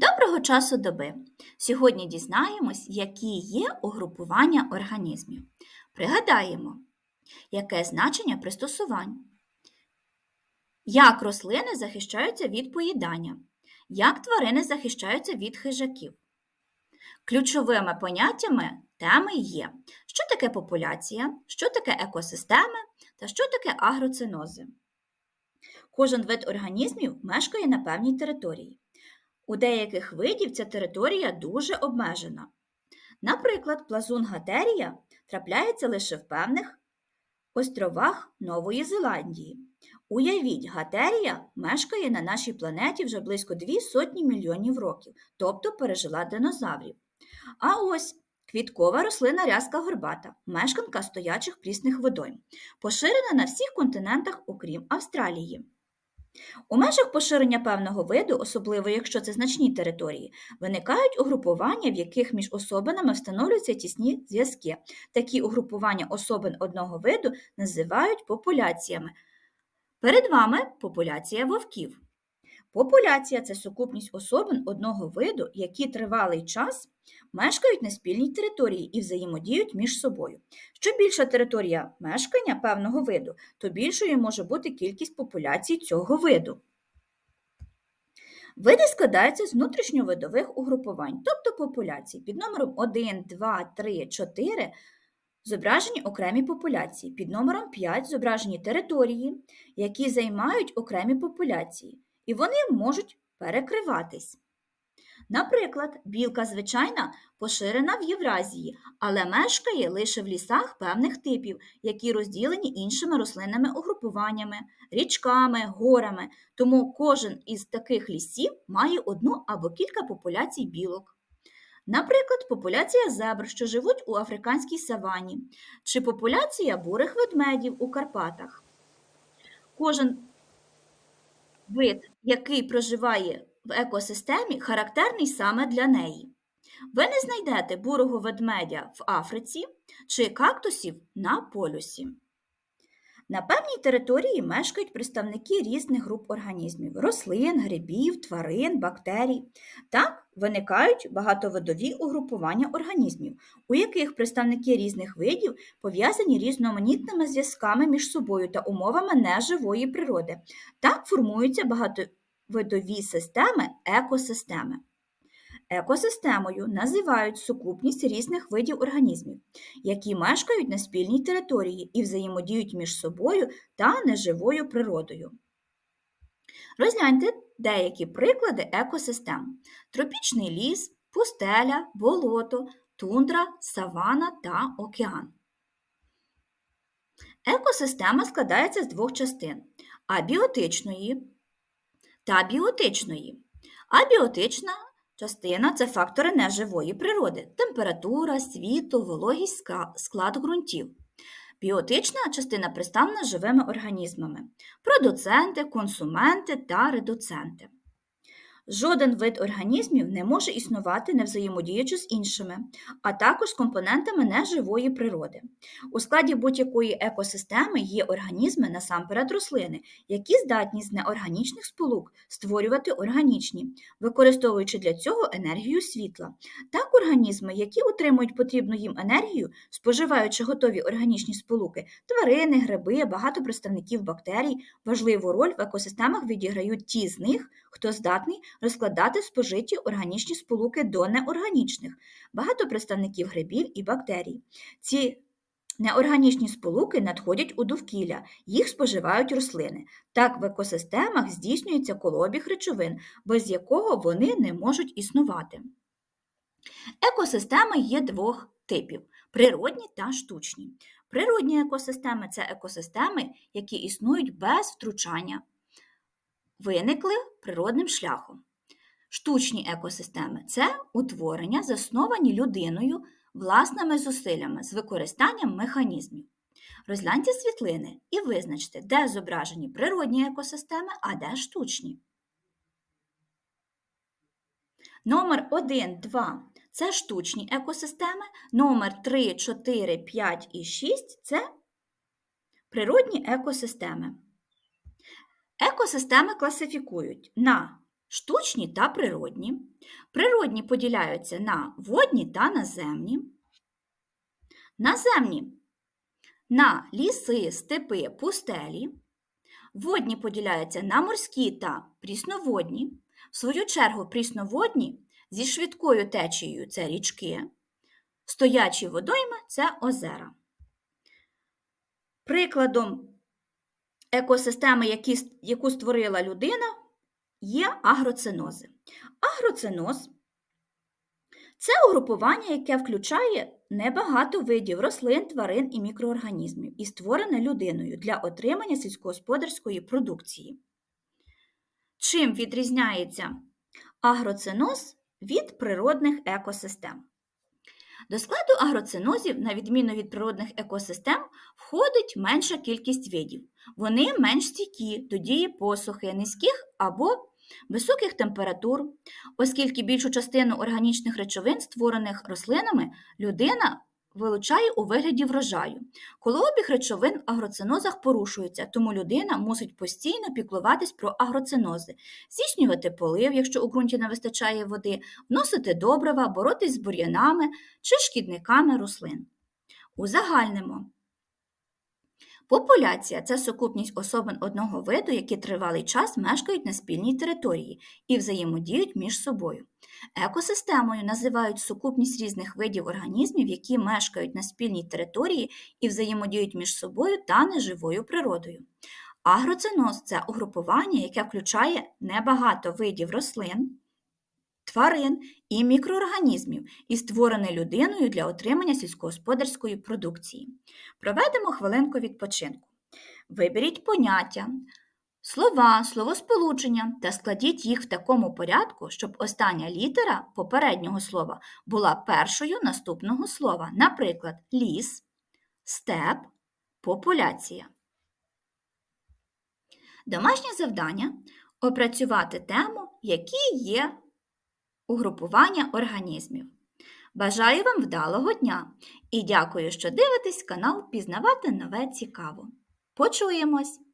Доброго часу доби! Сьогодні дізнаємось, які є угрупування організмів. Пригадаємо, яке значення пристосувань. Як рослини захищаються від поїдання, як тварини захищаються від хижаків. Ключовими поняттями теми є, що таке популяція, що таке екосистеми та що таке агроцинози. Кожен вид організмів мешкає на певній території. У деяких видів ця територія дуже обмежена. Наприклад, плазун гатерія трапляється лише в певних островах Нової Зеландії. Уявіть, гатерія мешкає на нашій планеті вже близько дві сотні мільйонів років, тобто пережила динозаврів. А ось квіткова рослина рязка горбата, мешканка стоячих прісних водойм, поширена на всіх континентах, окрім Австралії. У межах поширення певного виду, особливо якщо це значні території, виникають угрупування, в яких між особинами встановлюються тісні зв'язки. Такі угрупування особин одного виду називають популяціями. Перед вами популяція вовків. Популяція це сукупність особин одного виду, які тривалий час мешкають на спільній території і взаємодіють між собою. Що більша територія мешкання певного виду, то більшою може бути кількість популяцій цього виду. Види складаються з внутрішньовидових угрупувань, тобто популяцій. Під номером 1, 2, 3, 4 зображені окремі популяції. Під номером 5 зображені території, які займають окремі популяції, і вони можуть перекриватись. Наприклад, білка звичайна поширена в Євразії, але мешкає лише в лісах певних типів, які розділені іншими рослинними угрупуваннями, річками, горами, тому кожен із таких лісів має одну або кілька популяцій білок. Наприклад, популяція зебр, що живуть у африканській савані, чи популяція бурих ведмедів у Карпатах. Кожен вид, який проживає в екосистемі характерний саме для неї. Ви не знайдете бурого ведмедя в Африці чи кактусів на полюсі. На певній території мешкають представники різних груп організмів рослин, грибів, тварин, бактерій. Так виникають багатовидові угрупування організмів, у яких представники різних видів пов'язані різноманітними зв'язками між собою та умовами неживої природи. Так формуються багатовидові системи екосистеми. Екосистемою називають сукупність різних видів організмів, які мешкають на спільній території і взаємодіють між собою та неживою природою. Розгляньте деякі приклади екосистем: тропічний ліс, пустеля, болото, тундра, савана та океан. Екосистема складається з двох частин абіотичної та біотичної. Абіотична Частина це фактори неживої природи, температура, світло, вологість, склад ґрунтів. Біотична частина представлена живими організмами, продуценти, консументи та редуценти. Жоден вид організмів не може існувати не взаємодіючи з іншими, а також з компонентами неживої природи. У складі будь-якої екосистеми є організми насамперед рослини, які здатні з неорганічних сполук створювати органічні, використовуючи для цього енергію світла. Так, організми, які отримують потрібну їм енергію, споживаючи готові органічні сполуки, тварини, гриби, багато представників бактерій, важливу роль в екосистемах відіграють ті з них, хто здатний розкладати спожиті органічні сполуки до неорганічних, багато представників грибів і бактерій. Ці Неорганічні сполуки надходять у довкілля, їх споживають рослини. Так в екосистемах здійснюється колобіг речовин, без якого вони не можуть існувати. Екосистеми є двох типів природні та штучні. Природні екосистеми це екосистеми, які існують без втручання, виникли природним шляхом. Штучні екосистеми це утворення, засновані людиною власними зусиллями з використанням механізмів. Розгляньте світлини і визначте, де зображені природні екосистеми, а де штучні. Номер 1, 2 це штучні екосистеми. Номер 3, 4, 5 і 6 це природні екосистеми. Екосистеми класифікують на штучні та природні. Природні поділяються на водні та наземні. Наземні на ліси, степи, пустелі. Водні поділяються на морські та прісноводні. В свою чергу, прісноводні зі швидкою течією це річки, стоячі водойми це озера. Прикладом екосистеми, яку створила людина, є агроцинози. Агроциноз це угрупування, яке включає небагато видів рослин, тварин і мікроорганізмів і створене людиною для отримання сільськогосподарської продукції. Чим відрізняється агроциноз від природних екосистем? До складу агроцинозів, на відміну від природних екосистем, входить менша кількість видів. Вони менш стійкі до дії посухи, низьких або високих температур, оскільки більшу частину органічних речовин, створених рослинами, людина вилучає у вигляді врожаю. Колообіг речовин в агроцинозах порушується, тому людина мусить постійно піклуватись про агроцинози, здійснювати полив, якщо у ґрунті не вистачає води, вносити добрива, боротись з бур'янами чи шкідниками рослин. Узагальнимо. Популяція це сукупність особин одного виду, які тривалий час мешкають на спільній території і взаємодіють між собою. Екосистемою називають сукупність різних видів організмів, які мешкають на спільній території і взаємодіють між собою та неживою природою. Агроциноз це угрупування, яке включає небагато видів рослин, тварин і мікроорганізмів і створене людиною для отримання сільськогосподарської продукції. Проведемо хвилинку відпочинку. Виберіть поняття, слова, словосполучення та складіть їх в такому порядку, щоб остання літера попереднього слова була першою наступного слова, наприклад, ліс, степ, популяція. Домашнє завдання опрацювати тему, які є угрупування організмів. Бажаю вам вдалого дня і дякую, що дивитесь канал Пізнавати нове цікаво. Почуємось!